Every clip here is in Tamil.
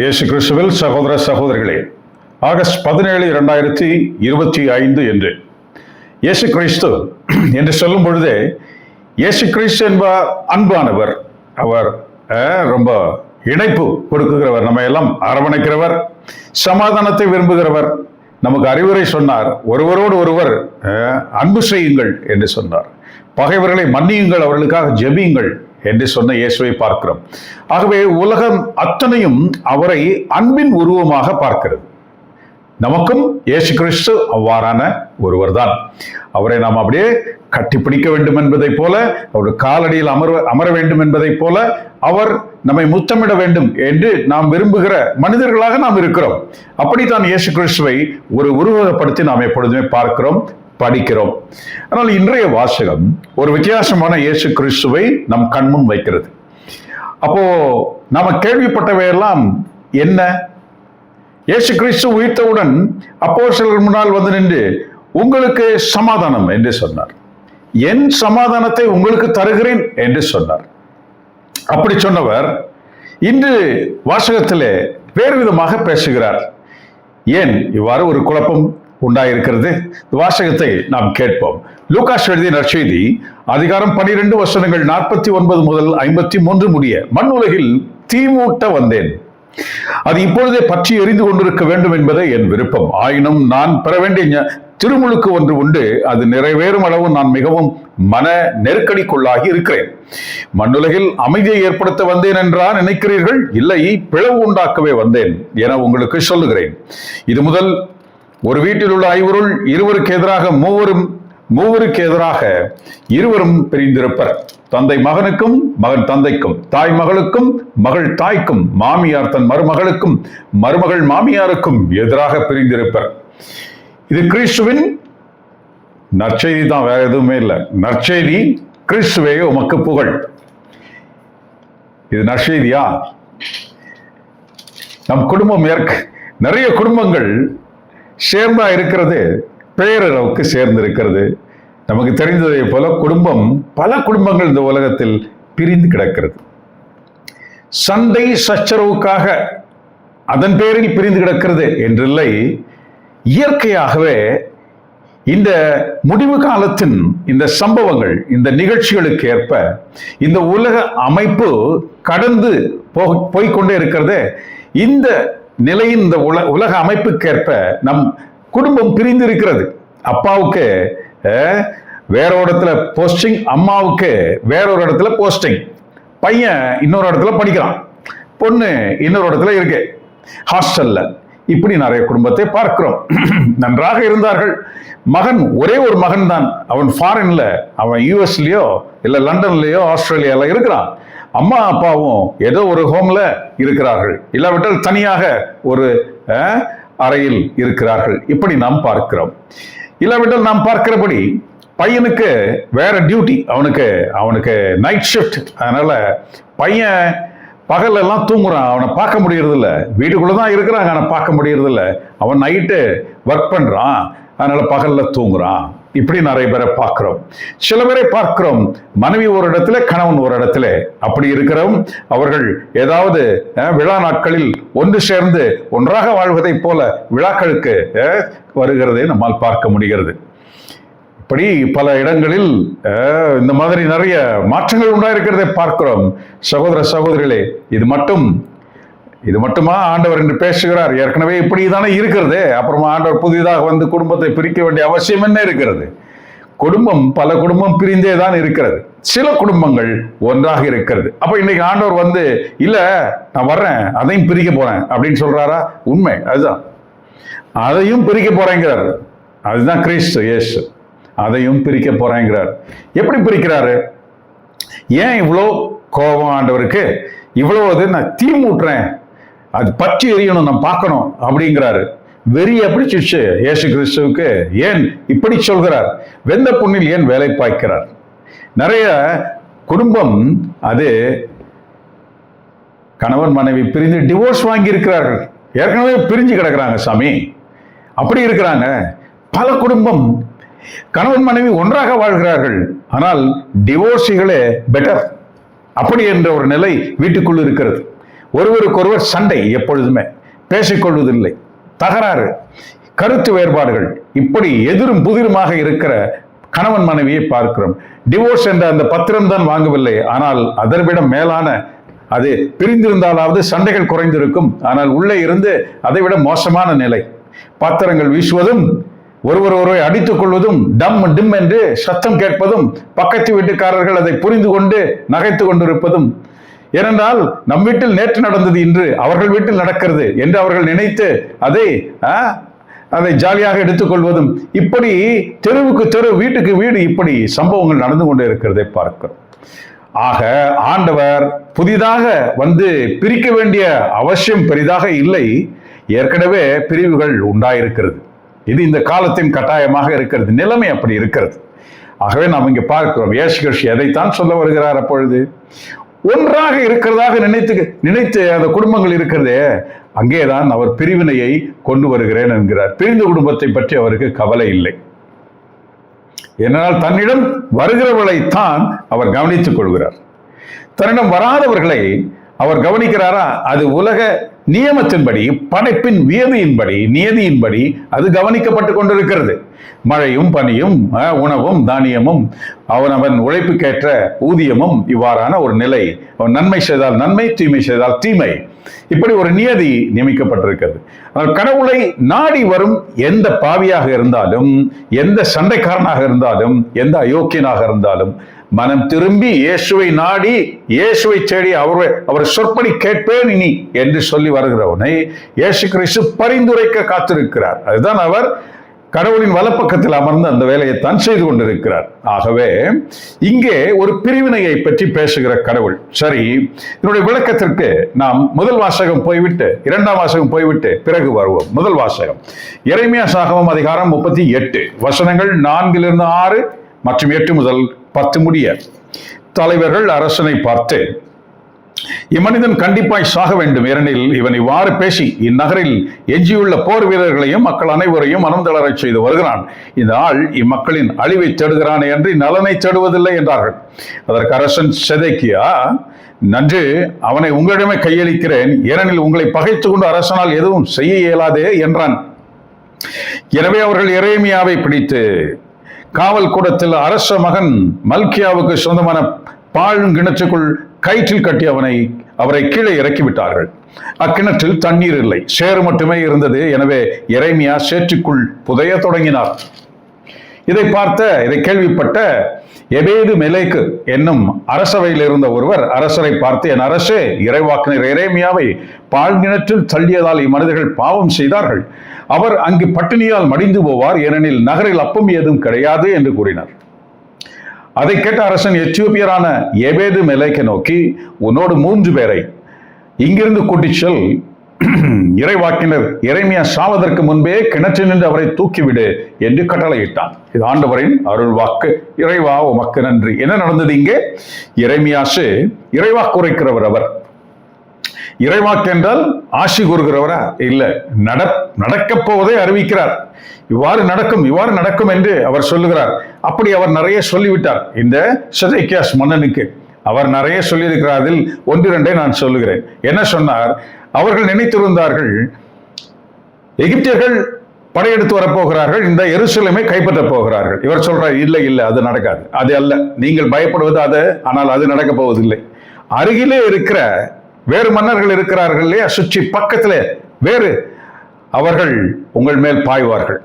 இயேசு கிறிஸ்துவில் சகோதர சகோதரிகளே ஆகஸ்ட் பதினேழு இரண்டாயிரத்தி இருபத்தி ஐந்து என்று. இயேசு கிறிஸ்து என்று சொல்லும் பொழுதே இயேசு கிறிஸ்து என்பார் அன்பானவர் அவர் ரொம்ப இணைப்பு கொடுக்குகிறவர் நம்ம எல்லாம் அரவணைக்கிறவர் சமாதானத்தை விரும்புகிறவர். நமக்கு அறிவுரை சொன்னார் ஒருவரோடு ஒருவர் அன்பு செய்யுங்கள் என்று சொன்னார். பகைவர்களை மன்னியுங்கள் அவர்களுக்காக ஜெபியுங்கள் என்று சொன்ன இயேசுவை பார்க்கிறோம். ஆகவே உலகம் அத்தனையும் அவரை அன்பின் உருவமாக பார்க்கிறது. நமக்கும் இயேசு கிறிஸ்து அவ்வாறான ஒருவர் தான் அவரை நாம் அப்படியே கட்டிப்பிடிக்க வேண்டும் என்பதைப் போல அவர் காலடியில் அமர அமர வேண்டும் என்பதைப் போல அவர் நம்மை முத்தமிட வேண்டும் என்று நாம் விரும்புகிற மனிதர்களாக நாம் இருக்கிறோம். அப்படித்தான் இயேசு கிறிஸ்துவை ஒரு உருவகப்படுத்தி நாம் எப்பொழுதுமே பார்க்கிறோம். படிக்கிறோம். ஆனால் இன்றைய வாசகம் ஒரு வித்தியாசமான இயேசு கிறிஸ்துவை நம் கண்முன் வைக்கிறது. அப்போ நாம கேள்விப்பட்டவையெல்லாம் என்ன? இயேசு கிறிஸ்து உயிர்த்தவுடன் அப்போஸ்தலர்கள் முன்னால் வந்து நின்று உங்களுக்கு சமாதானம் என்று சொன்னார். என் சமாதானத்தை உங்களுக்கு தருகிறேன் என்று சொன்னார். அப்படி சொன்னவர் இன்று வாசகத்திலே வேறு விதமாக பேசுகிறார். ஏன்? இவ்வாறு ஒரு குழப்பம் உண்டாயிருக்கிறது. வாசகத்தை நாம் கேட்போம். லூகாஸ் எழுதிய நற்செய்தி அதிகாரம் பனிரெண்டு வசனங்கள் நாற்பத்தி ஒன்பது முதல் ஐம்பத்தி மூன்று முடிய மண் உலகில் தீமூட்ட வந்தேன். அது இப்பொழுதே பற்றி எரிந்து கொண்டிருக்க வேண்டும் என்பதே என் விருப்பம். ஆயினும் நான் பெற வேண்டிய திருமுழுக்கு ஒன்று உண்டு. அது நிறைவேறும் அளவு நான் மிகவும் மன நெருக்கடிக்குள்ளாகி இருக்கிறேன். மண்ணுலகில் அமைதியை ஏற்படுத்த வந்தேன் என்றா நினைக்கிறீர்கள்? இல்லை பிளவு உண்டாக்கவே வந்தேன் என உங்களுக்கு சொல்லுகிறேன். இது முதல் ஒரு வீட்டில் உள்ள ஐவருள் இருவருக்கு எதிராக மூவரும் மூவருக்கு எதிராக இருவரும் பிரிந்திருப்பர். தந்தை மகனுக்கும் மகன் தந்தைக்கும் தாய் மகளுக்கும் மகள் தாய்க்கும் மாமியார் தன் மருமகளுக்கும் மருமகள் மாமியாருக்கும் எதிராக பிரிந்திருப்பர். இது கிறிஸ்துவின் நற்செய்தி தான் வேற எதுவுமே இல்லை. நற்செய்தி கிறிஸ்துவே உமக்கு புகழ். இது நற்செய்தியா? நம் குடும்பம் ஏற்க நிறைய குடும்பங்கள் சேர்ந்தா இருக்கிறது பேரளவுக்கு சேர்ந்து இருக்கிறது நமக்கு தெரிந்ததை போல குடும்பம் பல குடும்பங்கள் இந்த உலகத்தில் பிரிந்து கிடக்கிறது. சண்டை சச்சரவுக்காக அதன் பேரில் பிரிந்து கிடக்கிறது என்றில்லை. இயற்கையாகவே இந்த முடிவு காலத்தின் இந்த சம்பவங்கள் இந்த நிகழ்ச்சிகளுக்கு ஏற்ப இந்த உலக அமைப்பு கடந்து போக போய்க்கொண்டே இருக்கிறதே. இந்த நிலையின் இந்த உல உலக அமைப்புக்கேற்ப நம் குடும்பம் பிரிந்து இருக்கிறது அப்பாவுக்கு வேற ஒரு இடத்துல போஸ்டிங் அம்மாவுக்கு வேற ஒரு இடத்துல போஸ்டிங் பையன் இன்னொரு இடத்துல படிக்கிறான். பொண்ணு இன்னொரு இடத்துல இருக்கு. ஹாஸ்டல்ல இப்படி நிறைய குடும்பத்தை பார்க்கிறோம். நன்றாக இருந்தார்கள். மகன் ஒரே ஒரு மகன் தான் அவன் ஃபாரின்ல அவன் யூஎஸ்லயோ இல்லை லண்டன்லயோ ஆஸ்திரேலியால இருக்கிறான். அம்மா அப்பாவும் ஏதோ ஒரு ஹோம்ல இருக்கிறார்கள். இல்லாவிட்டால் தனியாக ஒரு அறையில் இருக்கிறார்கள். இப்படி நாம் பார்க்கிறோம். இல்லாவிட்டால் நாம் பார்க்கிறபடி பையனுக்கு வேற டியூட்டி அவனுக்கு அவனுக்கு நைட் ஷிஃப்ட் அதனால பையன் பகல் எல்லாம் தூங்குறான். அவனை பார்க்க முடியறதில்ல. வீட்டுக்குள்ளே தான் இருக்கிறாங்க. அவனை பார்க்க முடியறதில்ல. அவன் நைட்டு ஒர்க் பண்ணுறான் அதனால் பகலில் தூங்குறான். இப்படி நிறைய பேரை பார்க்கிறோம். சில பேரை பார்க்கிறோம். மனைவி ஒரு இடத்துல கணவன் ஒரு இடத்துல. அப்படி இருக்கிறோம். அவர்கள் ஏதாவது விழா நாட்களில் ஒன்று சேர்ந்து ஒன்றாக வாழ்வதைப் போல விழாக்களுக்கு வருகிறதை நம்மால் பார்க்க முடிகிறது. இப்படி பல இடங்களில் இந்த மாதிரி நிறைய மாற்றங்கள் உண்டாயிருக்கிறதை பார்க்கிறோம். சகோதர சகோதரிகளே இது மட்டும் இது மட்டுமா ஆண்டவர் என்று பேசுகிறார்? ஏற்கனவே இப்படி தானே இருக்கிறது. அப்புறமா ஆண்டவர் புதிதாக வந்து குடும்பத்தை பிரிக்க வேண்டிய அவசியம் என்ன இருக்கிறது? குடும்பம் பல குடும்பம் பிரிந்தே தான் இருக்கிறது. சில குடும்பங்கள் ஒன்றாக இருக்கிறது. அப்போ இன்னைக்கு ஆண்டவர் வந்து இல்லை நான் வர்றேன். அதையும் பிரிக்க போறேன். அப்படின்னு சொல்றாரா? உண்மை. அதுதான். அதையும் பிரிக்க போறேங்கிறார். அதுதான் கிறிஸ்து இயேசு. அதையும் பிரிக்க போறேங்கிறார். எப்படி பிரிக்கிறாரு? ஏன் இவ்வளோ கோபம் ஆண்டவருக்கு? இவ்வளோ அது நான் தீ மூட்டுறேன். அது பற்றி எரியணும் நம்ம பார்க்கணும் அப்படிங்கிறாரு. வெறி பிடிச்சிருச்சு சிச்சு இயேசு கிறிஸ்துவுக்கு ஏன் இப்படி சொல்கிறார்? வெந்த புண்ணில் ஏன் வேலை பாய்க்கிறார்? நிறைய குடும்பம் அது கணவன் மனைவி பிரிந்து டிவோர்ஸ் வாங்கி இருக்கிறார்கள் ஏற்கனவே பிரிஞ்சு கிடக்குறாங்க சாமி. அப்படி இருக்கிறாங்க. பல குடும்பம் கணவன் மனைவி ஒன்றாக வாழ்கிறார்கள். ஆனால் டிவோர்ஸிகளே பெட்டர் அப்படி என்ற ஒரு நிலை வீட்டுக்குள் இருக்கிறது. ஒருவருக்கொருவர் சண்டை எப்பொழுதுமே. பேசிக்கொள்வதில்லை. தகராறு. கருத்து வேறுபாடுகள். இப்படி எதிரும் புதிருமாக இருக்கிற கணவன் மனைவியை பார்க்கிறோம். டிவோர்ஸ் என்ற அந்த பத்திரம் தான் வாங்கவில்லை. ஆனால் அதர்விட மேலான அது பிரிந்திருந்தாலாவது சண்டைகள் குறைந்திருக்கும். ஆனால் உள்ளே இருந்து அதைவிட மோசமான நிலை. பாத்திரங்கள் வீசுவதும் ஒருவர் ஒருவரை அடித்துக் கொள்வதும் டம் டிம் என்று சத்தம் கேட்பதும் பக்கத்து வீட்டுக்காரர்கள் அதை புரிந்து கொண்டு நகைத்து கொண்டிருப்பதும் ஏனென்றால் நம் வீட்டில் நேற்று நடந்தது இன்று அவர்கள் வீட்டில் நடக்கிறது என்று அவர்கள் நினைத்து அதை ஆ, அதை ஜாலியாக எடுத்துக்கொள்வதும் இப்படி தெருவுக்கு தெரு வீட்டுக்கு வீடு இப்படி சம்பவங்கள் நடந்து கொண்டே இருக்கிறதை பார்க்கிறோம். ஆக ஆண்டவர் புதிதாக வந்து பிரிக்க வேண்டிய அவசியம் பெரிதாக இல்லை. ஏற்கனவே பிரிவுகள் உண்டாயிருக்கிறது. இது இந்த காலத்தின் கட்டாயமாக இருக்கிறது. நிலைமை அப்படி இருக்கிறது. ஆகவே நாம் இங்கே பார்க்கிறோம். ஏசு கிறிஸ்து எதைத்தான் சொல்ல வருகிறார் அப்பொழுது? ஒன்றாக இருக்கிறதாக நினைத்து நினைத்து அந்த குடும்பங்கள் இருக்கிறதே அங்கேதான் அவர் பிரிவினையை கொண்டு வருகிறேன் என்கிறார். பிரிந்த குடும்பத்தை பற்றி அவருக்கு கவலை இல்லை. என்னால் தன்னிடம் வருகிறவர்களைத்தான் அவர் கவனித்துக் கொள்கிறார். தன்னிடம் வராதவர்களை அவர் கவனிக்கிறாரா? அது உலக நியமத்தின்படி படைப்பின் வியதியின்படி நியதியின்படி அது கவனிக்கப்பட்டு கொண்டிருக்கிறது. மழையும் பனியும் உணவும் தானியமும் அவன் அவன் உழைப்புக்கேற்ற ஊதியமும் இவ்வாறான ஒரு நிலை. அவன் நன்மை செய்தால் நன்மை தீமை செய்தால் தீமை. இப்படி ஒரு நியதி நியமிக்கப்பட்டிருக்கிறது. கடவுளை நாடி வரும் எந்த பாவியாக இருந்தாலும் எந்த சண்டைக்காரனாக இருந்தாலும் எந்த அயோக்கியனாக இருந்தாலும் மனம் திரும்பி இயேசுவை நாடி இயேசுவை தேடி அவர் அவர் சொற்படி கேட்பேன் இனி என்று சொல்லி வருகிறவனை இயேசு கிறிஸ்து பரிந்துரைக்க காத்திருக்கிறார். அதுதான் அவர் கடவுளின் வலப்பக்கத்தில் அமர்ந்து அந்த வேலையைத்தான் செய்து கொண்டிருக்கிறார். ஆகவே இங்கே ஒரு பிரிவினையை பற்றி பேசுகிற கடவுள். சரி இதனுடைய விளக்கத்திற்கு நாம் முதல் வாசகம் போய்விட்டு இரண்டாம் வாசகம் போய்விட்டு பிறகு வருவோம். முதல் வாசகம். இறைமையா சாகமம் அதிகாரம் முப்பத்தி எட்டு. வசனங்கள் நான்கிலிருந்து ஆறு மற்றும் எட்டு முதல் பத்து முடிய. தலைவர்கள் அரசனை பார்த்து இம்மனிதன் கண்டிப்பாய் சாக வேண்டும். ஏனெனில் இவன் இவ்வாறு பேசி இந்நகரில் எஞ்சியுள்ள போர் வீரர்களையும் மக்கள் அனைவரையும் மனம் தளரச் செய்து வருகிறான். இந்த ஆள் இம்மக்களின் அழிவை தேடுகிறானே என்று நலனை தேடுவதில்லை என்றார்கள். அதற்கு அரசன் செதைக்கியா நன்று அவனை உங்களிடமே கையளிக்கிறேன். ஏனெனில் உங்களை பகைத்துக் கொண்டு அரசனால் எதுவும் செய்ய இயலாதே என்றான். எனவே அவர்கள் எரேமியாவை பிடித்து காவல் கூடத்தில் அரச மகன் மல்கியாவுக்கு சொந்தமான பாழுங்கிணற்றுக்குள் கயிற்றில் கட்டி அவனை அவரை கீழே இறக்கிவிட்டார்கள். அக்கிணற்றில் தண்ணீர் இல்லை. சேறு மட்டுமே இருந்தது. எனவே இறைமையா சேற்றுக்குள் புதைய தொடங்கினார். இதை பார்த்த இதை கேள்விப்பட்ட எபேது மெலேக்கு என்னும் அரசவையில் இருந்த ஒருவர் அரசரை பார்த்து என் அரசே இறைவாக்கினர் எரேமியாவை பாழ்கிணற்றில் தள்ளியதால் இம்மனிதர்கள் பாவம் செய்தார்கள். அவர் அங்கு பட்டினியால் மடிந்து போவார் ஏனெனில் நகரில் அப்பம் ஏதும் கிடையாது என்று கூறினார். அதை கேட்ட அரசன் எத்தியோப்பியரான எபேது மெலேக்கை நோக்கி உன்னோடு மூன்று பேரை இங்கிருந்து கூட்டிச் செல். இறைவாக்கினர் இறைமையா சாவதற்கு முன்பே கிணற்றில் நின்று அவரை தூக்கிவிடு என்று கட்டளையிட்டான். இது ஆண்டவரின் அருள் வாக்கு இறைவா உமக்கு நன்றி. என்ன நடந்தது இங்கே? இறைமையாசு இறைவாக்கு உரைக்கிறவர் அவர். இறைவாக்கு என்றால் ஆட்சி கூறுகிறவரா? இல்ல. நட நடக்கப் போவதை அறிவிக்கிறார். இவ்வாறு நடக்கும் இவ்வாறு நடக்கும் என்று அவர் சொல்லுகிறார். அப்படி அவர் நிறைய சொல்லிவிட்டார். இந்த செதைக்கியாஸ் மன்னனுக்கு. அவர் நிறைய சொல்லியிருக்கிறார். அதில் ஒன்று ரெண்டை நான் சொல்லுகிறேன். என்ன சொன்னார்? அவர்கள் நினைத்திருந்தார்கள் எகிப்தியர்கள் படையெடுத்து வரப்போகிறார்கள் இந்த எருசலேமை கைப்பற்றப் போகிறார்கள். இவர் சொல்றார் இல்லை இல்லை அது நடக்காது. அது அல்ல. நீங்கள் பயப்படுவது அது ஆனால் அது நடக்கப் போவதில்லை. அருகிலே இருக்கிற வேறு மன்னர்கள் இருக்கிறார்கள் இல்லையா? சுற்றி பக்கத்தில் வேறு அவர்கள் உங்கள் மேல் பாய்வார்கள்.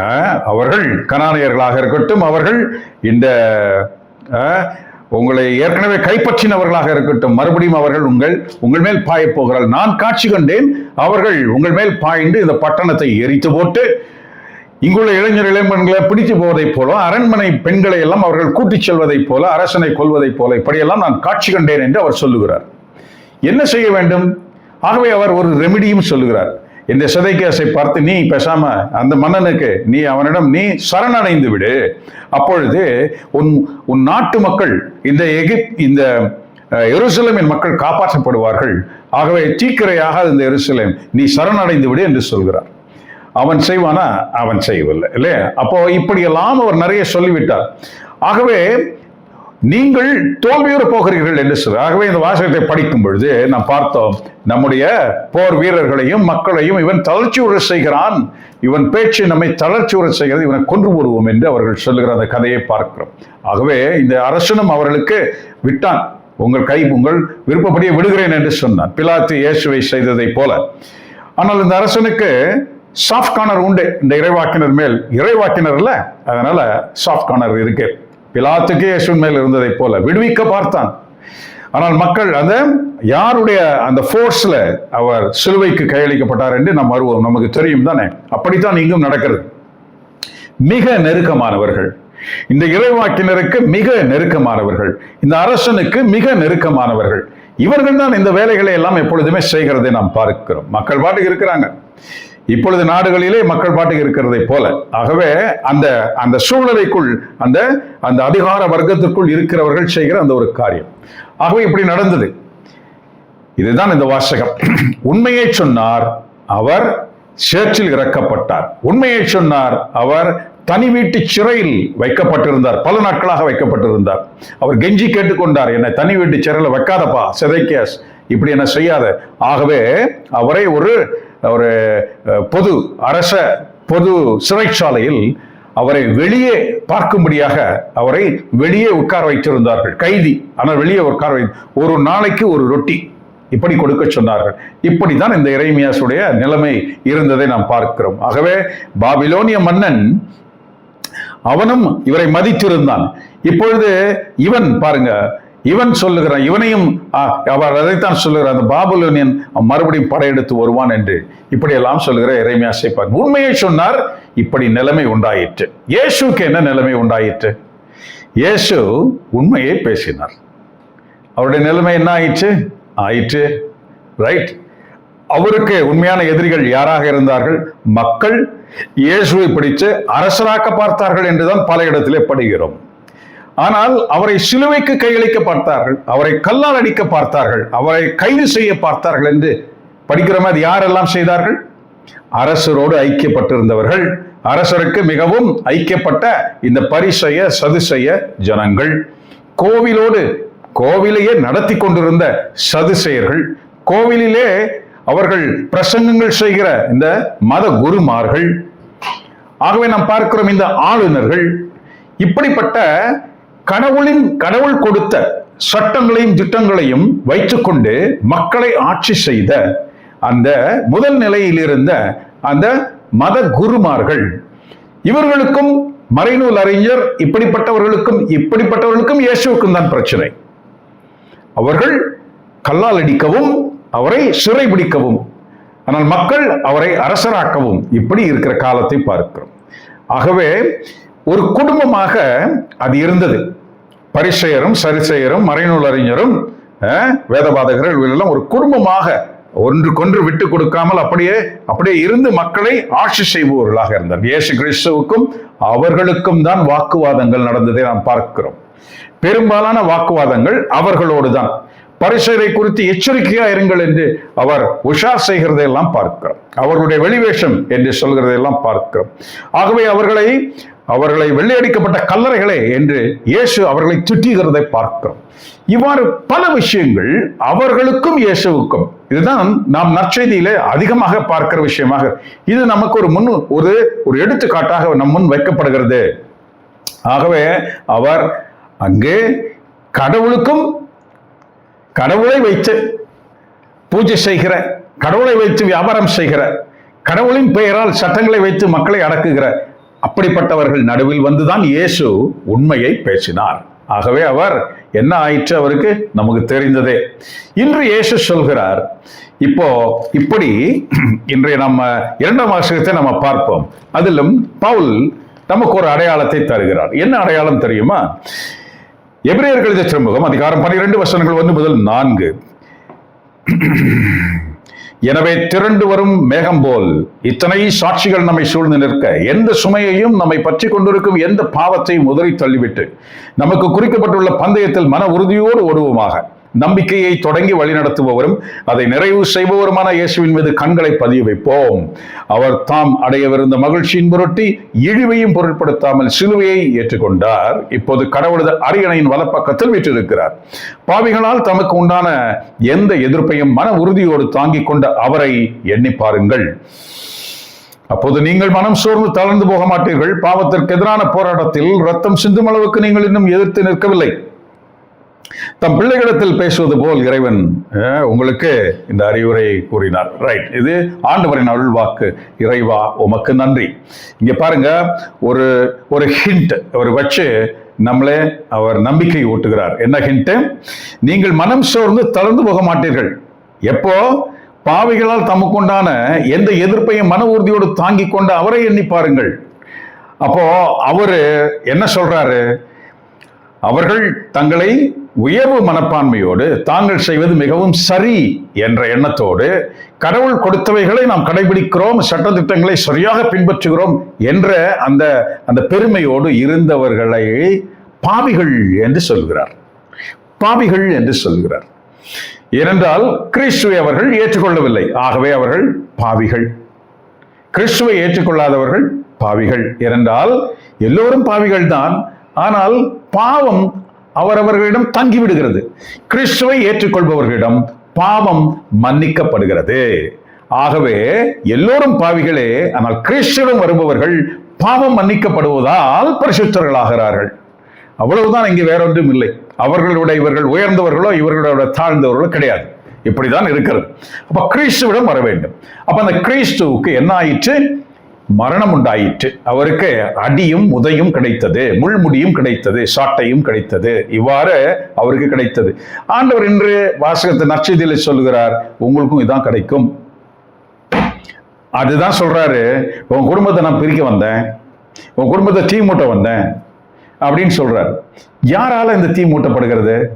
ஆ, அவர்கள் கனானியர்களாக இருக்கட்டும் அவர்கள் இந்த ஆ, உங்களை ஏற்கனவே கைப்பற்றினவர்களாக இருக்கட்டும் மறுபடியும் அவர்கள் உங்கள் உங்கள் மேல் பாயப் போகிறார்கள். நான் காட்சி கண்டேன் அவர்கள் உங்கள் மேல் பாய்ந்து இந்த பட்டணத்தை எரித்து போட்டு இங்குள்ள இளைஞர் இளைஞர்களை பிடித்து போவதைப் போல அரண்மனை பெண்களை எல்லாம் அவர்கள் கூட்டிச் செல்வதைப் போல அரசனை கொல்வதைப் போல இப்படியெல்லாம் நான் காட்சி கண்டேன் என்று அவர் சொல்லுகிறார். என்ன செய்ய வேண்டும்? ஆகவே அவர் ஒரு ரெமிடியும் சொல்லுகிறார். இந்த சிதைக்கேசை பார்த்து நீ பேசாம அந்த மன்னனுக்கு நீ அவனிடம் நீ சரணடைந்து விடு. அப்பொழுது உன் உன் நாட்டு மக்கள் இந்த எகிப் இந்த எருசலேமின் மக்கள் காப்பாற்றப்படுவார்கள். ஆகவே தீக்கிரையாக இந்த எருசலேம் நீ சரணடைந்து விடு என்று சொல்கிறார். அவன் செய்வானா? அவன் செய்யவில்லை இல்லையா? அப்போ இப்படியெல்லாம் அவர் நிறைய சொல்லிவிட்டார். ஆகவே நீங்கள் தோல்வியுற போகிறீர்கள் என்று சொல்ற ஆகவே இந்த வாசகத்தை படிக்கும் பொழுது நாம் பார்த்தோம் நம்முடைய போர் வீரர்களையும் மக்களையும் இவன் தளர்ச்சி உற செய்கிறான். இவன் பேச்சு நம்மை தளர்ச்சி உற செய்கிறது இவனை கொன்று போடுவோம் என்று அவர்கள் சொல்லுகிற அந்த கதையை பார்க்கிறோம். ஆகவே இந்த அரசனும் அவர்களுக்கு விட்டான். உங்கள் கை உங்கள் விருப்பப்படியே விடுகிறேன் என்று சொன்னான். பிலாத்து இயேசுவை செய்ததை போல. ஆனால் இந்த அரசனுக்கு சாஃப்ட் கார்னர் உண்டு. இந்த இறைவாக்கினர் மேல். இறைவாக்கினர் இல்லை அதனால சாஃப்ட் கார்னர் இருக்கு. பிலாத்துக்கே இயேசுவின் மேல் இருந்ததை போல விடுவிக்க பார்த்தான். ஆனால் மக்கள் அந்த யாருடைய அந்த ஃபோர்ஸ்ல அவர் சிலுவைக்கு கையளிக்கப்பட்டார் என்று நாம் அருவம் நமக்கு தெரியும் தானே? அப்படித்தான் இங்கும் நடக்கிறது. மிக நெருக்கமானவர்கள். இந்த இறைவாக்கினருக்கு மிக நெருக்கமானவர்கள். இந்த அரசனுக்கு மிக நெருக்கமானவர்கள். இவர்கள் தான் இந்த வேலைகளை எல்லாம் எப்பொழுதுமே செய்கிறதை நாம் பார்க்கிறோம். மக்கள் பாட்டுக்கு இருக்கிறாங்க. இப்பொழுது நாடுகளிலே மக்கள் பாட்டுக்கு இருக்கிறதை போல. ஆகவே அந்த அந்த சூழ்நிலைக்குள் அந்த அந்த அதிகார வர்க்கத்திற்குள் இருக்கிறவர்கள் செய்கிற அந்த ஒரு காரியம். ஆகவே இப்படி நடந்தது. இதுதான் இந்த வாசகம். உண்மையை சொன்னார் அவர் சேற்றில் இறக்கப்பட்டார். உண்மையை சொன்னார் அவர் தனி வீட்டு சிறையில் வைக்கப்பட்டிருந்தார். பல நாட்களாக வைக்கப்பட்டிருந்தார். அவர் கெஞ்சி கேட்டுக்கொண்டார் என்னை தனி வீட்டு சிறையில் வைக்காதப்பா சிதைக்கியாஸ் இப்படி என்ன செய்யாத? ஆகவே அவரை ஒரு ஒரு பொது அரச பொது சிறைச்சாலையில் அவரை வெளியே பார்க்கும்படியாக அவரை வெளியே உட்கார வைத்திருந்தார்கள். கைதி ஆனால் வெளியே உட்கார வை ஒரு நாளைக்கு ஒரு ரொட்டி இப்படி கொடுக்க சொன்னார்கள். இப்படி தான் இந்த இறைமியாசுடைய நிலைமை இருந்ததை நாம் பார்க்கிறோம். ஆகவே பாபிலோனிய மன்னன் அவனும் இவரை மதித்திருந்தான். இப்பொழுது இவன் பாருங்க இவன் சொல்லுகிறான் இவனையும் ஆ, அவர் அதைத்தான் சொல்லுகிறார் அந்த பாபுலோனியன் மறுபடியும் படையெடுத்து வருவான் என்று. இப்படியெல்லாம் சொல்லுகிற இறைமையா பாருங்க உண்மையை சொன்னார் இப்படி நிலைமை உண்டாயிற்று. இயேசுக்கு என்ன நிலைமை உண்டாயிற்று? இயேசு உண்மையை பேசினார். அவருடைய நிலைமை என்ன ஆயிற்று? ஆயிற்று. ரைட் அவருக்கு உண்மையான எதிரிகள் யாராக இருந்தார்கள்? மக்கள். இயேசுவை பிடித்து அரசராக்க பார்த்தார்கள் என்றுதான் பல இடத்திலே படுகிறோம். ஆனால் அவரை சிலுவைக்கு கையளிக்க பார்த்தார்கள் அவரை கல்லால் அடிக்க பார்த்தார்கள் அவரை கைது செய்ய பார்த்தார்கள் என்று படிக்கிற அது யாரெல்லாம் செய்தார்கள்? அரசரோடு ஐக்கியப்பட்டிருந்தவர்கள். அரசருக்கு மிகவும் ஐக்கியப்பட்ட இந்த பரிசெய சதுசெய ஜனங்கள். கோவிலோடு கோவிலையே நடத்தி கொண்டிருந்த சதுசெயர்கள். கோவிலிலே அவர்கள் பிரசங்கங்கள் செய்கிற இந்த மத குருமார்கள். ஆகவே நாம் பார்க்கிறோம் இந்த ஆளுநர்கள். இப்படிப்பட்ட கடவுளின் கடவுள் கொடுத்த சட்டங்களையும் திட்டங்களையும் வைத்துக்கொண்டு மக்களை ஆட்சி செய்த அந்த முதல் நிலையில் இருந்த அந்த மத குருமார்கள். இவர்களுக்கும் மறைநூல் அறிஞர் இப்படிப்பட்டவர்களுக்கும் இப்படிப்பட்டவர்களுக்கும் இயேசுக்கும் தான் பிரச்சனை. அவர்கள் கல்லால் அடிக்கவும் அவரை சிறைபிடிக்கவும் ஆனால் மக்கள் அவரை அரசராக்கவும் இப்படி இருக்கிற காலத்தை பார்க்கிறோம். ஆகவே ஒரு குடும்பமாக அது இருந்தது. பரிசெயரும் சரிசெயரும் மறைநூல் அறிஞரும் வேதபாதகர்கள் இவர்களெல்லாம் ஒரு குடும்பமாக ஒன்றுக்கொன்று விட்டு கொடுக்காமல் அப்படியே அப்படியே இருந்து மக்களை ஆட்சி செய்பவர்களாக இருந்தார் இயேசு கிறிஸ்துவுக்கும் அவர்களுக்கும் தான் வாக்குவாதங்கள் நடந்ததை நாம் பார்க்கிறோம். பெரும்பாலான வாக்குவாதங்கள் அவர்களோடு தான். பரிசரை குறித்து எச்சரிக்கையா இருங்கள் என்று அவர் உஷார் செய்கிறதையெல்லாம் பார்க்கிறோம். அவர்களுடைய வெளிவேஷம் என்று சொல்கிறதையெல்லாம் பார்க்கிறோம். ஆகவே அவர்களை அவர்களை வெள்ளையடிக்கப்பட்ட கல்லறைகளே என்று இயேசு அவர்களை திட்டுகிறதை பார்க்கிறோம். இவ்வாறு பல விஷயங்கள் அவர்களுக்கும் இயேசுவுக்கும். இதுதான் நாம் நற்செய்தியிலே அதிகமாக பார்க்கிற விஷயமாக. இது நமக்கு ஒரு முன் ஒரு ஒரு எடுத்துக்காட்டாக நம் முன் வைக்கப்படுகிறது. ஆகவே அவர் அங்கே கடவுளுக்கும் கடவுளை வைத்து பூஜை செய்கிற கடவுளை வைத்து வியாபாரம் செய்கிற கடவுளின் பெயரால் சட்டங்களை வைத்து மக்களை அடக்குகிற அப்படிப்பட்டவர்கள் நடுவில் வந்துதான் இயேசு உண்மையை பேசினார். ஆகவே அவர் என்ன ஆயிற்று அவருக்கு? நமக்கு தெரிந்ததே. இன்று இயேசு சொல்கிறார் இப்போ இப்படி இன்றைய நம்ம இரண்டாம் வாசகத்தை நம்ம பார்ப்போம். அதிலும் பவுல் நமக்கு ஒரு அடையாளத்தை தருகிறார். என்ன அடையாளம் தெரியுமா? எபிரேயர்கள் கழுத திருமுகம் அதிகாரம் பன்னிரெண்டு வசனங்கள் ஒன்று முதல் நான்கு. எனவே திரண்டு வரும் மேகம் போல் இத்தனை சாட்சிகள் நம்மை சூழ்ந்து நிற்க எந்த சுமையையும் நம்மை பற்றி கொண்டிருக்கும் எந்த பாவத்தையும் உதறி தள்ளிவிட்டு நமக்கு குறிக்கப்பட்டுள்ள பந்தயத்தில் மன உறுதியோடு ஓடுவோமாக. நம்பிக்கையை தொடங்கி வழிநடத்துபவரும் அதை நிறைவு செய்பவருமான இயேசுவின் மீது கண்களை பதிய வைப்போம். அவர் தாம் அடையவிருந்த மகிழ்ச்சியின் பொருட்டி இழிவையும் பொருட்படுத்தாமல் சிலுவையை ஏற்றுக்கொண்டார். இப்போது கடவுளது அரியணையின் வலப்பக்கத்தில் விற்றிருக்கிறார். பாவிகளால் தமக்கு உண்டான எந்த எதிர்ப்பையும் மன உறுதியோடு தாங்கிக் கொண்ட அவரை எண்ணி பாருங்கள். அப்போது நீங்கள் மனம் சோர்ந்து தளர்ந்து போக மாட்டீர்கள். பாவத்திற்கு எதிரான போராட்டத்தில் ரத்தம் சிந்தும் அளவுக்கு நீங்கள் இன்னும் எதிர்த்து நிற்கவில்லை. தம் பிள்ளைகளிடத்தில் பேசுவது போல் இறைவன் உங்களுக்கு இந்த அறிவுரை கூறினார். ரைட் இது ஆண்டவரின் அருள் வாக்கு இறைவா உமக்கு நன்றி. இங்க பாருங்க ஒரு ஒரு ஹிண்ட் அவர் வச்சு நம்மளே அவர் நம்பிக்கை ஊட்டுகிறார். என்ன ஹிண்ட் நீங்கள் மனம் சோர்ந்து தளர்ந்து போக மாட்டீர்கள். எப்போ? பாவிகளால் தமக்குண்டான எந்த எதிர்ப்பையும் மன உறுதியோடு தாங்கிக் கொண்டு அவரை எண்ணி பாருங்கள். அப்போ அவரு என்ன சொல்றாரு? அவர்கள் தங்களை உயர்வு மனப்பான்மையோடு தாங்கள் செய்வது மிகவும் சரி என்ற எண்ணத்தோடு கடவுள் கொடுத்தவைகளை நாம் கடைபிடிக்கிறோம் சட்டத்திட்டங்களை சரியாக பின்பற்றுகிறோம் என்ற அந்த அந்த பெருமையோடு இருந்தவர்களை பாவிகள் என்று சொல்கிறார். பாவிகள் என்று சொல்கிறார். ஏனென்றால் கிறிஸ்துவை அவர்கள் ஏற்றுக்கொள்ளவில்லை. ஆகவே அவர்கள் பாவிகள். கிறிஸ்துவை ஏற்றுக்கொள்ளாதவர்கள் பாவிகள். ஏனென்றால் எல்லோரும் பாவிகள் தான் ஆனால் பாவம் அவரவர்களிடம் தங்கிவிடுகிறது. கிறிஸ்துவை ஏற்றுக்கொள்பவர்களிடம் பாவம் மன்னிக்கப்படுகிறது. ஆகவே எல்லோரும் பாவிகளே ஆனால் கிறிஸ்துவிடம் வருபவர்கள் பாவம் மன்னிக்கப்படுவதால் பரிசுத்தர்களாகிறார்கள். அவ்வளவுதான் இங்கே வேறொன்றும் இல்லை அவர்களுடைய இவர்கள் உயர்ந்தவர்களோ இவர்களோட தாழ்ந்தவர்களோ கிடையாது. இப்படிதான் இருக்கிறது. அப்ப கிறிஸ்துவிடம் வர வேண்டும் அப்ப அந்த கிறிஸ்துவுக்கு என்ன ஆயிற்று? மரணம் உண்டாயிற்று அவருக்கு அடியும் உதையும் கிடைத்தது முள்முடியும் கிடைத்தது சாட்டையும் கிடைத்தது. இவ்வாறு அவருக்கு கிடைத்தது. ஆண்டவர் இன்று வாசகத்தை நற்செய்தியில சொல்லுகிறார் உங்களுக்கும் இதான் கிடைக்கும். அதுதான் சொல்றாரு உன் குடும்பத்தை நான் பிரிக்க வந்தேன். உன் குடும்பத்தை தீ மூட்ட வந்தேன். அப்படின்னு சொல்றார். யாரால இந்த தீ மூட்டப்படுகிறது?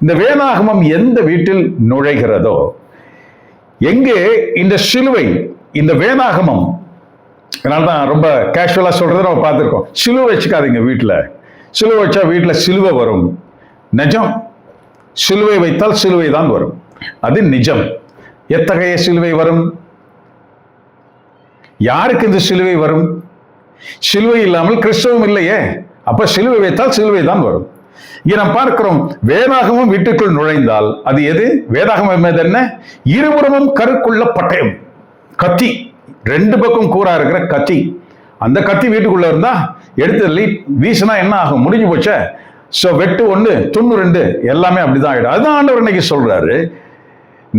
இந்த வேதாகமம் எந்த வீட்டில் நுழைகிறதோ எங்கே இந்த சிலுவை இந்த வேதாகமம் அதனால தான் ரொம்ப கேஷுவலாக சொல்றதை நம்ம பார்த்துருக்கோம். சிலுவை வச்சுக்காதீங்க வீட்டில் சிலுவை வச்சா வீட்டில் சிலுவை வரும். நிஜம். சிலுவை வைத்தால் சிலுவை தான் வரும். அது நிஜம். எத்தகைய சிலுவை வரும்? யாருக்கு இந்த சிலுவை வரும்? சிலுவை இல்லாமல் கிறிஸ்தவம் இல்லையே. அப்ப சிலுவை வைத்தால் சிலுவை தான் வரும். இங்கே நாம் பார்க்கிறோம் வேதாகமும் வீட்டுக்குள் நுழைந்தால் அது எது? வேதாகமம் என்ன? இருபுறமும் கருக்குள்ள பட்டயம். கத்தி. ரெண்டு பக்கம் கூறா இருக்கிற கத்தி. அந்த கத்தி வீட்டுக்குள்ள இருந்தா எடுத்து வீசினா என்ன ஆகும்? முடிஞ்சு போச்ச. ஸோ வெட்டு ஒன்று துண்ணு ரெண்டு எல்லாமே அப்படிதான் ஆகிடும் அதுதான் ஆண்டவர் இன்னைக்கு சொல்றாரு.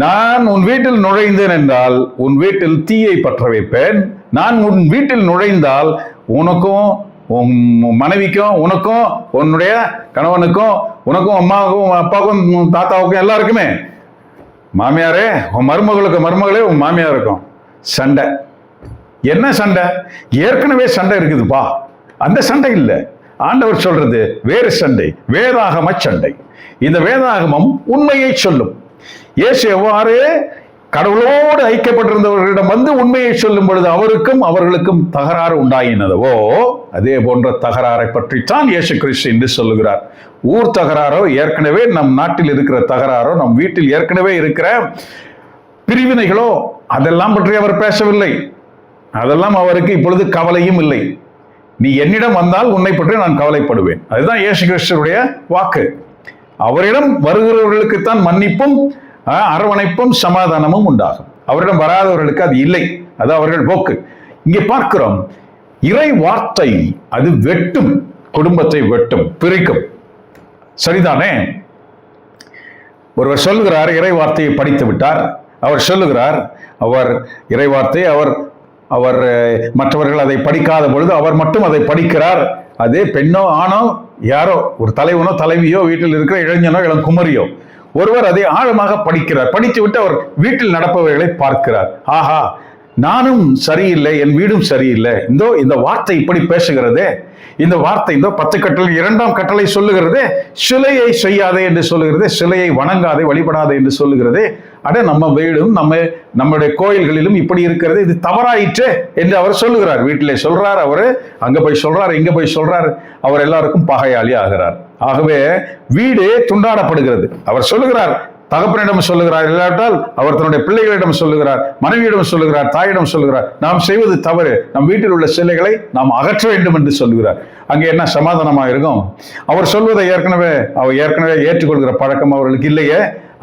நான் உன் வீட்டில் நுழைந்தேன் என்றால் உன் வீட்டில் தீயை பற்ற வைப்பேன். நான் உன் வீட்டில் நுழைந்தால் உனக்கும் உன் மனைவிக்கும் உனக்கும் உன்னுடைய கணவனுக்கும் உனக்கும் அம்மாவுக்கும் அப்பாவுக்கும் உன் தாத்தாவுக்கும் எல்லாருக்குமே. மாமியாரே உன் மருமகளுக்கு மருமகளே உன் மாமியாருக்கும் சண்டை. என்ன சண்டை? ஏற்கனவே சண்டை இருக்குதுப்பா. அந்த சண்டை இல்லை. ஆண்டவர் சொல்றது வேறு சண்டை வேதாகம சண்டை. இந்த வேதாகமம் உண்மையை சொல்லும். இயேசு எவ்வாறு கடவுளோடு ஐக்கியப்பட்டிருந்தவர்களிடம் வந்து உண்மையை சொல்லும் பொழுது அவருக்கும் அவர்களுக்கும் தகராறு உண்டாயினதவோ அதே போன்ற தகராறை பற்றித்தான் இயேசு கிறிஸ்து என்று சொல்லுகிறார். ஊர் தகராறோ ஏற்கனவே நம் நாட்டில் இருக்கிற தகராறோ நம் வீட்டில் ஏற்கனவே இருக்கிற பிரிவினைகளோ அதெல்லாம் பற்றி அவர் பேசவில்லை. அதெல்லாம் அவருக்கு இப்பொழுது கவலையும் இல்லை. நீ என்னிடம் வந்தால் உன்னை பற்றி நான் கவலைப்படுவேன். அதுதான் இயேசு கிறிஸ்துடைய வாக்கு. அவரிடம் வருகிறவர்களுக்குத்தான் மன்னிப்பும் அரவணைப்பும் சமாதானமும் உண்டாகும். அவரிடம் வராதவர்களுக்கு அது இல்லை. அது அவர்கள் போக்கு. இங்கே பார்க்கிறோம். இறை வார்த்தை அது வெட்டும் குடும்பத்தை வெட்டும் பிரிக்கும். சரிதானே? ஒருவர் சொல்லுகிறார் இறை வார்த்தையை படித்து விட்டார். அவர் சொல்லுகிறார் அவர் இறை வார்த்தை அவர் அவர் மற்றவர்கள் அதை படிக்காத பொழுது அவர் மட்டும் அதை படிக்கிறார். அது பெண்ணோ ஆணோ யாரோ ஒரு தலைவனோ தலைவியோ வீட்டில் இருக்கிற இளைஞனோ இளங்குமரியோ ஒருவர் அதை ஆழமாக படிக்கிறார். படித்து விட்டு அவர் வீட்டில் நடப்பவர்களை பார்க்கிறார். ஆஹா நானும் சரியில்லை என் வீடும் சரியில்லை. இந்தோ இந்த வார்த்தை இப்படி பேசுகிறதே. இந்த வார்த்தை இந்தோ பத்து கட்டளை இரண்டாம் கட்டளை சொல்லுகிறதே. சிலையை செய்யாதே என்று சொல்லுகிறதே. சிலையை வணங்காதே வழிபடாதே என்று சொல்லுகிறதே. அட நம்ம வீடும் நம்ம நம்முடைய கோயில்களிலும் இப்படி இருக்கிறது இது தவறாயிற்று என்று அவர் சொல்லுகிறார். வீட்டிலே சொல்றார் அவர் அங்க போய் சொல்றார் இங்க போய் சொல்றார். அவர் எல்லாருக்கும் பகையாளி ஆகிறார். ஆகவே வீடு துண்டாடப்படுகிறது. அவர் சொல்லுகிறார் தகப்பனிடம் சொல்லுகிறார் இல்லாவிட்டால் அவர் தன்னுடைய பிள்ளைகளிடம் சொல்லுகிறார் மனைவியிடம் சொல்லுகிறார் தாயிடம் சொல்லுகிறார். நாம் செய்வது தவறு. நம் வீட்டில் உள்ள சிலைகளை நாம் அகற்ற வேண்டும் என்று சொல்லுகிறார். அங்கே என்ன சமாதானமாக இருக்கும்? அவர் சொல்வதை ஏற்கனவே அவர் ஏற்கனவே ஏற்றுக்கொள்கிற பழக்கம் அவர்களுக்கு இல்லையே.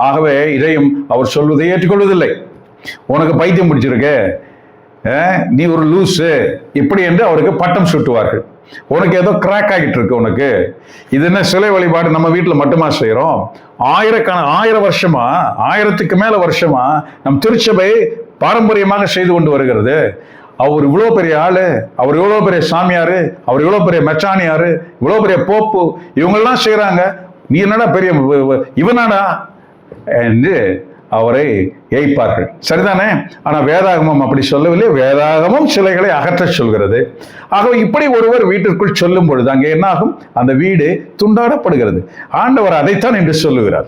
ஆகவே இதையும் அவர் சொல்வதை ஏற்றுக்கொள்வதில்லை. உனக்கு பைத்தியம் பிடிச்சிருக்கு? நீ ஒரு லூசு. இப்படி என்று அவருக்கு பட்டம் சுட்டுவார்கள். உனக்கு ஏதோ கிராக் ஆகிட்டு இருக்கு உனக்கு. இது என்ன சிலை வழிபாடு நம்ம வீட்டில் மட்டுமா செய்கிறோம்? ஆயிரக்கான ஆயிரம் வருஷமா ஆயிரத்துக்கு மேலே வருஷமா நம் திருச்சபை பாரம்பரியமாக செய்து கொண்டு வருகிறது. அவர் இவ்வளோ பெரிய ஆள் அவர் இவ்வளோ பெரிய சாமியார் அவர் இவ்வளோ பெரிய மெச்சானியார் இவ்வளோ பெரிய போப்பு இவங்கெல்லாம் செய்கிறாங்க நீ என்னடா பெரிய இவனாடா? என்று அவரை ஏய்ப்பார்கள். சரிதானே? ஆனால் வேதாகமம் அப்படி சொல்லவில்லை. வேதாகமம் சிலைகளை அகற்றச் சொல்கிறது. ஆகவே இப்படி ஒருவர் வீட்டிற்குள் சொல்லும் பொழுது அங்கே என்னாகும்? அந்த வீடு துண்டாடப்படுகிறது. ஆண்டவர் அதைத்தான் என்று சொல்லுகிறார்.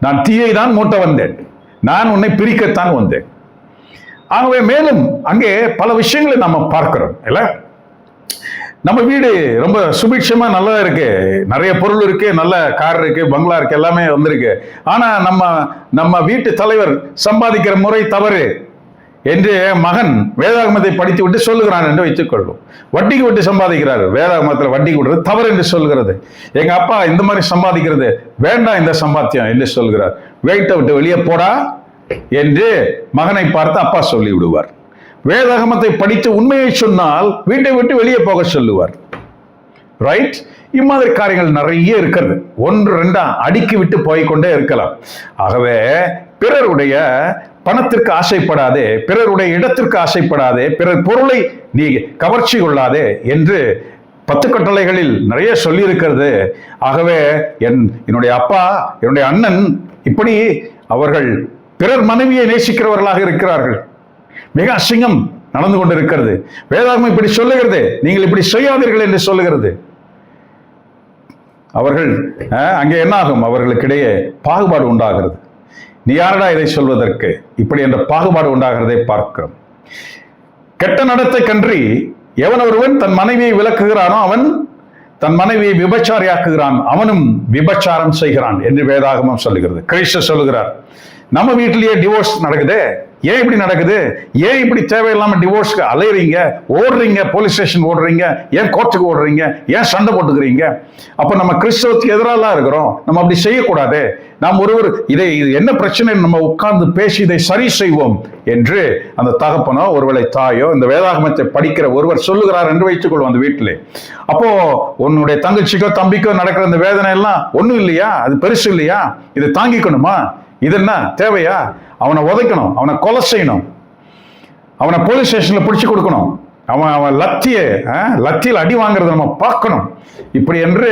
நான் தீயை தான் மூட்ட வந்தேன். நான் உன்னை பிரிக்கத்தான் வந்தேன். ஆகவே மேலும் அங்கே பல விஷயங்களை நம்ம பார்க்கிறோம். இல்லை? நம்ம வீடு ரொம்ப சுபிட்சமா நல்லா இருக்கு. நிறைய பொருள் இருக்கு நல்ல கார் இருக்கு பங்களா இருக்கு எல்லாமே வந்திருக்கு. ஆனா நம்ம நம்ம வீட்டு தலைவர் சம்பாதிக்கிற முறை தவறு என்று மகன் வேதாகமத்தை படித்து விட்டு சொல்லுகிறான் என்று வைத்துக்கொள்வோம் வட்டிக்கு விட்டு சம்பாதிக்கிறார். வேதாகமத்தில் வட்டிக்கு விடுறது தவறு என்று சொல்கிறது எங்க அப்பா இந்த மாதிரி சம்பாதிக்கிறது வேண்டாம் இந்த சம்பாத்தியம் என்று சொல்கிறார் வீட்டை விட்டு வெளியே போடா என்று மகனை பார்த்து அப்பா சொல்லி விடுவார் வேதாகமத்தை படித்து உண்மையை சொன்னால் வீட்டை விட்டு வெளியே போக சொல்லுவார். ரைட் இம்மாதிரி காரியங்கள் நிறைய இருக்கிறது. ஒன்று ரெண்டா அடுக்கி விட்டு போய்க்கொண்டே இருக்கலாம். ஆகவே பிறருடைய பணத்திற்கு ஆசைப்படாதே பிறருடைய இடத்திற்கு ஆசைப்படாதே பிறர் பொருளை நீ கவர்ச்சி கொள்ளாதே என்று பத்து கட்டளைகளில் நிறைய சொல்லியிருக்கிறது. ஆகவே என் என்னுடைய அப்பா என்னுடைய அண்ணன் இப்படி அவர்கள் பிறர் மனைவியை நேசிக்கிறவர்களாக இருக்கிறார்கள். மிக அசிங்கம் நடந்து கொண்டிருக்கிறது. வேதாகமம் இப்படி சொல்லுகிறது. நீங்கள் இப்படி செய்யாதீர்கள் என்று சொல்லுகிறது. அவர்கள் அங்கே என்னாகும்? அவர்களுக்கிடையே பாகுபாடு உண்டாகிறது. நீ யாரடா இதை சொல்வதற்கு? இப்படி என்ற பாகுபாடு உண்டாகிறதை பார்க்கிறோம். கெட்ட நடத்தை கன்றி எவன் ஒருவன் தன் மனைவியை விளக்குகிறானோ அவன் தன் மனைவியை விபச்சாரியாக்குகிறான். அவனும் விபச்சாரம் செய்கிறான் என்று வேதாகமம் சொல்லுகிறது. கிறிஸ்து சொல்லுகிறார். நம்ம வீட்டிலேயே டிவோர்ஸ் நடக்குது. ஏன் இப்படி நடக்குது? ஏன் இப்படி தேவையில்லாம டிவோர்ஸ்க்கு அலையிறீங்க? ஓடுறீங்க போலீஸ் ஸ்டேஷன் ஓடுறீங்க ஏன் கோர்ட்டுக்கு ஓடுறீங்க? ஏன் சண்டை போட்டுக்கிறீங்க? அப்ப நம்ம கிறிஸ்தவத்துக்கு எதிராலாம் இருக்கிறோம். நம்ம அப்படி செய்யக்கூடாது. நாம் ஒருவர் இதை இது என்ன பிரச்சனை? நம்ம உட்கார்ந்து பேசி இதை சரி செய்வோம் என்று அந்த தகப்பனோ ஒருவேளை தாயோ இந்த வேதாகமத்தை படிக்கிற ஒருவர் சொல்லுகிறார் என்று வைத்துக்கொள்வோம் அந்த வீட்டிலே. அப்போ உன்னுடைய தங்கச்சிக்கோ தம்பிக்கோ நடக்கிற இந்த வேதனை எல்லாம் ஒன்றும் இல்லையா? அது பெருசு இல்லையா? இதை தாங்கிக்கணுமா? இது என்ன? தேவையா? அவனை உதைக்கணும் அவனை கொலை செய்யணும். அவனை போலீஸ் ஸ்டேஷன்ல பிடிச்சி கொடுக்கணும். அவன் அவன் லத்திய லத்தியில் அடி வாங்குறத நம்ம பார்க்கணும். இப்படி என்று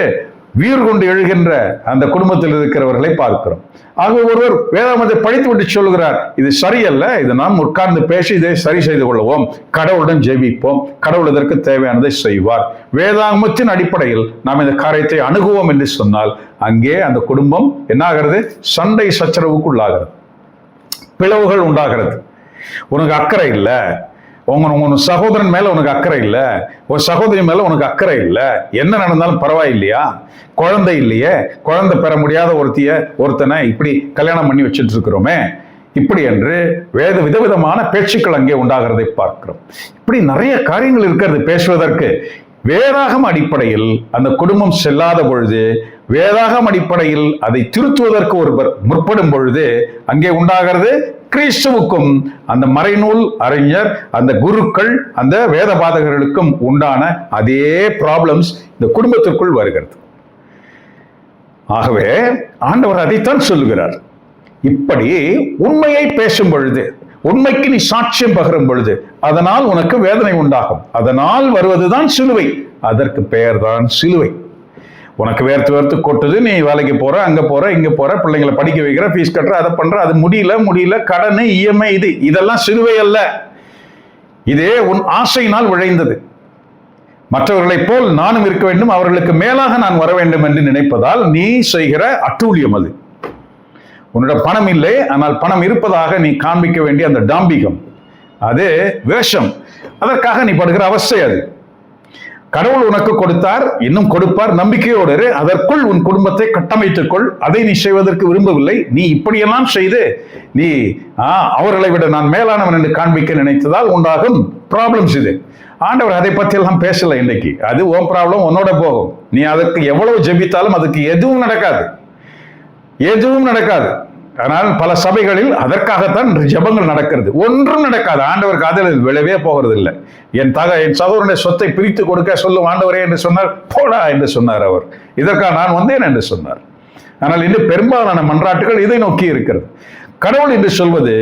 வீர் கொண்டு எழுகின்ற அந்த குடும்பத்தில் இருக்கிறவர்களை பார்க்கிறோம். ஆகவே ஒருவர் வேதாமத்தை படித்து விட்டு சொல்கிறார் இது சரியல்ல இது நாம் உட்கார்ந்து பேசி இதை சரி செய்து கொள்வோம் கடவுளுடன் ஜெபிப்போம். கடவுள் இதற்கு தேவையானதை செய்வார். வேதாமத்தின் அடிப்படையில் நாம் இந்த காரியத்தை அணுகுவோம் என்று சொன்னால் அங்கே அந்த குடும்பம் என்னாகிறது? சண்டை சச்சரவுக்குள்ளாகிறது. பிளவுகள் உண்டாகிறது. உனக்கு அக்கறை இல்லை. உங்க உன் சகோதரன் மேல உனக்கு அக்கறை இல்லை. ஒரு சகோதரி மேல உனக்கு அக்கறை இல்லை. என்ன நடந்தாலும் பரவாயில்லையா? குழந்தை இல்லையே. குழந்தை பெற முடியாத ஒருத்திய ஒருத்தனை இப்படி கல்யாணம் பண்ணி வச்சுட்டு இருக்கிறோமே. இப்படி என்று வேத விதவிதமான பேச்சுக்கள் அங்கே உண்டாகிறதை பார்க்கிறோம். இப்படி நிறைய காரியங்கள் இருக்கிறது பேசுவதற்கு. வேதாகம் அடிப்படையில் அந்த குடும்பம் செல்லாத பொழுது வேதாகம் அடிப்படையில் அதை திருத்துவதற்கு ஒருவர் முற்படும் பொழுது அங்கே உண்டாகிறது கிறிஸ்துவுக்கும் அந்த மறைநூல் அறிஞர் அந்த குருக்கள் அந்த வேத பாதகர்களுக்கும் உண்டான அதே ப்ராப்ளம்ஸ் இந்த குடும்பத்திற்குள் வருகிறது. ஆகவே ஆண்டவர் அதைத்தான் சொல்லுகிறார். இப்படி உண்மையை பேசும் பொழுது உண்மைக்கு நீ சாட்சியம் பகரும் பொழுது அதனால் உனக்கு வேதனை உண்டாகும். அதனால் வருவதுதான் சிலுவை. அதற்கு பெயர்தான் சிலுவை. உனக்கு வேர்த்து வேர்த்து கொட்டுது நீ வேலைக்கு போற அங்க போற இங்க போற பிள்ளைங்களை படிக்க வைக்கிற ஃபீஸ் கட்டுற அதை பண்ற அது முடியல முடியல கடன் இஎம்ஐ இது இதெல்லாம் சிறுவை அல்ல. இதே உன் ஆசையினால் உழைந்தது மற்றவர்களைப் போல் நானும் இருக்க வேண்டும் அவர்களுக்கு மேலாக நான் வர வேண்டும் என்று நினைப்பதால் நீ செய்கிற அட்டூழியம் அது. உன்னோட பணம் இல்லை ஆனால் பணம் இருப்பதாக நீ காண்பிக்க வேண்டிய அந்த டாம்பிகம். அது வேஷம். அதற்காக நீ படுகிற அவஸ்தை அது. கடவுள் உனக்கு கொடுத்தார் இன்னும் கொடுப்பார் நம்பிக்கையோடு இரு. அதற்குள் உன் குடும்பத்தை கட்டமைத்துக் கொள். அதை நீ செய்வதற்கு விரும்பவில்லை. நீ இப்படியெல்லாம் செய்து நீ ஆ, அவர்களை விட நான் மேலானவன் என்று காண்பிக்க நினைத்ததால் உண்டாகும் ப்ராப்ளம்ஸ் இது. ஆண்டவர் அதை பற்றியெல்லாம் எல்லாம் இன்னைக்கு. அது ஓம் ப்ராப்ளம் உன்னோட போகும். நீ அதற்கு எவ்வளவு ஜெபித்தாலும் அதுக்கு எதுவும் நடக்காது. எதுவும் நடக்காது. ஆனால் பல சபைகளில் அதற்காகத்தான் ஜபங்கள் ஜெபங்கள் நடக்கிறது. ஒன்றும் நடக்காது. ஆண்டவர் காதல் விழவே போகிறது இல்லை என் தக என் சகோதரனுடைய சொத்தை பிரித்து கொடுக்க சொல்லும் ஆண்டவரே என்று சொன்னார் போடா என்று சொன்னார் அவர். இதற்காக நான் வந்தேன் என்று சொன்னார். ஆனால் இன்று பெரும்பாலான மன்றாட்டுகள் இதை நோக்கி இருக்கிறது. கடவுள் என்று சொல்வது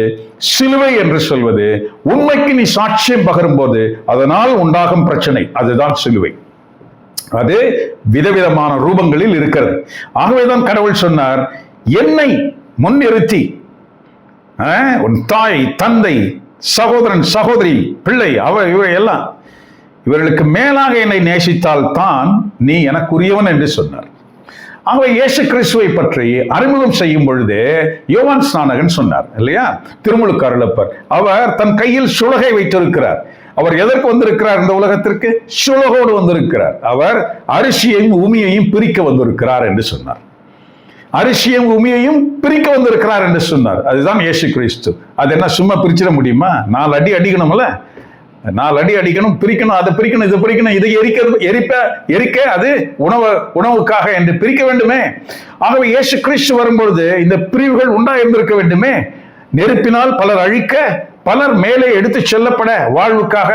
சிலுவை என்று சொல்வது உண்மைக்கு நீ சாட்சியம் பகரும் போது அதனால் உண்டாகும் பிரச்சனை அதுதான் சிலுவை. அது விதவிதமான ரூபங்களில் இருக்கிறது. ஆகவேதான் கடவுள் சொன்னார் என்னை முன்னிறுத்தி ஆ, உன் தாய் தந்தை சகோதரன் சகோதரி பிள்ளை அவர் இவர் எல்லாம் இவர்களுக்கு மேலாக என்னை நேசித்தால் தான் நீ எனக்குரியவன் என்று சொன்னார். ஆகவே இயேசு கிறிஸ்துவை பற்றி அறிமுகம் செய்யும் பொழுது யோவான் ஸ்நானகன் சொன்னார் இல்லையா? திருமுழுக்கு அருளப்பர் அவர் தன் கையில் சுலகை வைத்திருக்கிறார். அவர் எதற்கு வந்திருக்கிறார் இந்த உலகத்திற்கு? சுலகோடு வந்திருக்கிறார். அவர் அரிசியையும் உமியையும் பிரிக்க வந்திருக்கிறார் என்று சொன்னார். அரிசியும் உமியையும் பிரிக்க வந்திருக்கிறார் என்று சொன்னார். அதுதான் இயேசு கிறிஸ்து. அது என்ன சும்மா பிரிச்சிட முடியுமா? நாலு அடி அடிக்கணும்ல? நாலு அடி அடிக்கணும் பிரிக்கணும் அதை பிரிக்கணும் இதை பிரிக்கணும் இதை எரிக்க எரிப்ப எரிக்க அது உணவு உணவுக்காக என்று பிரிக்க வேண்டுமே? ஆகவே இயேசு கிறிஸ்து வரும்பொழுது இந்த பிரிவுகள் உண்டாயிருந்திருக்க வேண்டுமே? நெருப்பினால் பலர் அழிக்க பலர் மேலே எடுத்து செல்லப்பட வாழ்வுக்காக.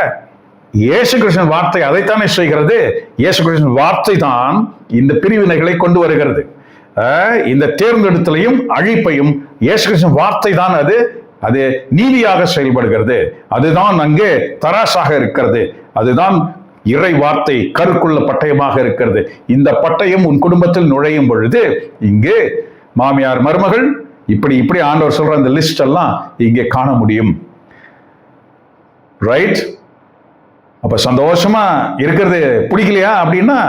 இயேசு கிருஷ்ணன் வார்த்தை அதைத்தானே செய்கிறது இயேசு கிருஷ்ணன் வார்த்தை தான் இந்த பிரிவினைகளை கொண்டு வருகிறது. இந்த தேர்ந்தெடுத்தலையும் அழிப்பையும் இயேசு கிருஷ்ணன் வார்த்தை தான் அது. அது நீதியாக செயல்படுகிறது. அதுதான் அங்கே தராசாக இருக்கிறது. அதுதான் இறை வார்த்தை கருக்குள்ள பட்டயமாக இருக்கிறது. இந்த பட்டயம் உன் குடும்பத்தில் நுழையும் பொழுது இங்கே மாமியார் மருமகள் இப்படி இப்படி ஆண்டவர் சொல்ற அந்த லிஸ்ட் எல்லாம் இங்கே காண முடியும். ரைட் அப்ப சந்தோஷமா இருக்கிறது. பிடிக்கலையா அப்படின்னா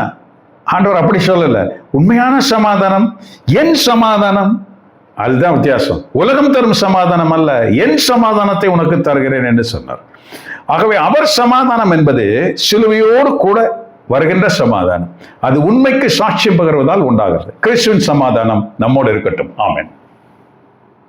ஆண்டவர் அப்படி சொல்லல. உண்மையான சமாதானம் என் சமாதானம் அதுதான் வித்தியாசம். உலகம் தரும் சமாதானம் அல்ல என் சமாதானத்தை உனக்கு தருகிறேன் என்று சொன்னார். ஆகவே அவர் சமாதானம் என்பது சிலுவையோடு கூட வருகின்ற சமாதானம். அது உண்மைக்கு சாட்சியம் பகிர்வதால் உண்டாகிறது. கிறிஸ்துவின் சமாதானம் நம்மோடு இருக்கட்டும். ஆமேன்.